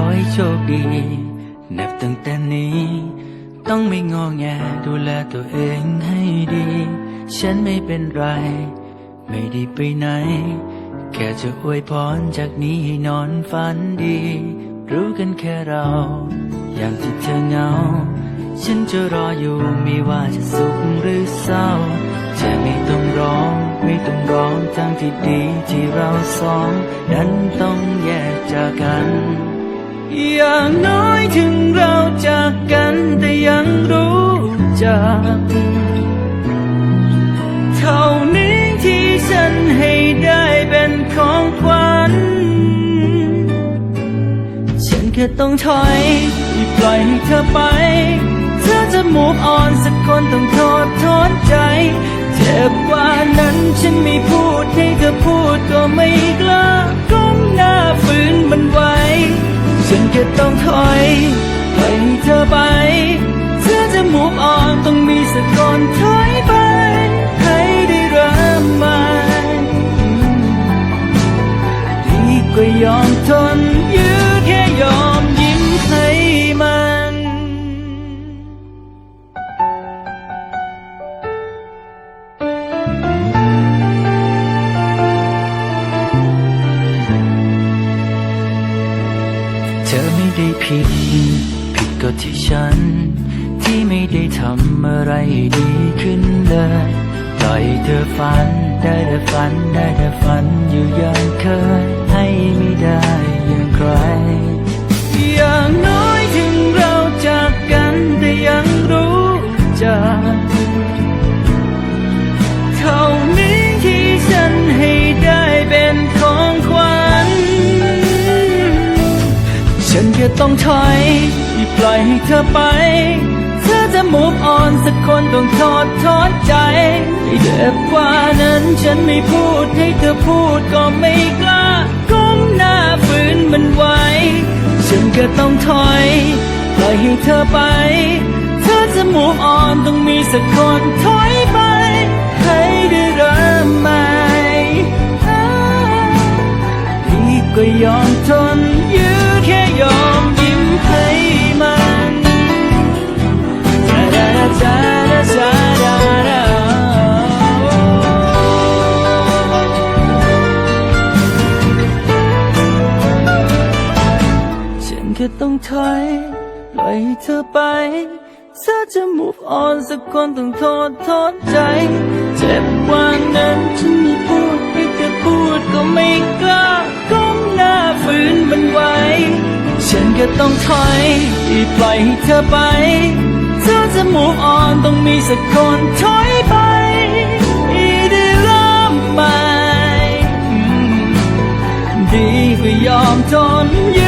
ขอให้โชคดี นับตั้งแต่นี้ ต้องไม่งอแงดูแลตัวเองให้ดี ฉันไม่เป็นไร ไม่ได้ไปไหน แค่จะอวยพรจากนี้ให้นอนฝันดี รู้กันแค่เราอย่างที่เธอเหงา ฉันจะรออยู่ไม่ว่าจะสุขหรือเศร้าเธอไม่ต้องร้อง ไม่ต้องร้องทั้งที่ดีที่เราสอง นั้นต้องแยกจากกัน อย่างน้อยถึงเราจากกันแต่ยังรู้จัก เท่านี้ที่ฉันให้ได้เป็นของขวัญ ฉันแค่ต้องถอยที่ปล่อยให้เธอไป เธอจะ move on สักคนต้องโทษทอนใจ เจ็บกว่านั้นฉันไม่พูดให้เธอพูดก็ไม่กล้าก้มหน้าฝืนมันไว้ ฉันก็ต้องถอยปล่อยให้เธอไป เธอจะ move on ต้องมีสักคนถอยไป ให้ได้เริ่มใหม่ดีกว่ายอมทน ผิด ผิดก็ที่ฉัน ที่ไม่ได้ทำอะไรให้ดีขึ้นเลยปล่อยเธอฝัน ได้แต่ฝัน ได้แต่ฝันอยู่อย่างเคยให้ไม่ได้อย่างใคร ฉันแค่ต้องถอยที่ปล่อยให้เธอไป เธอจะ move on สักคนต้องทอดทอดใจเจ็บกว่านั้นฉันไม่พูดให้เธอพูดก็ไม่กล้าก้มหน้าฝืนมันไว้ ฉันก็ต้องถอยปล่อยให้เธอไป เธอจะ move on ต้องมีสักคนถอยไปให้ได้เริ่มใหม่ดีกว่ายอมทนยื้อ แค่ยอมยิ้มให้มันจาดาดาจาดาจาดาดาฉันแค่ต้องถอยปล่อยให้เธอไปเธอจะ move on สักคนต้องโทษโทษใจ เจ็บกว่านั้นฉันไม่พูดให้เธอพูดก็ไม่ ฉันก็ต้องถอยที่ปล่อยให้เธอไป เธอจะ move on ต้องมีสักคนถอยไปได้เริ่มใหม่ดีไปยอมทนยื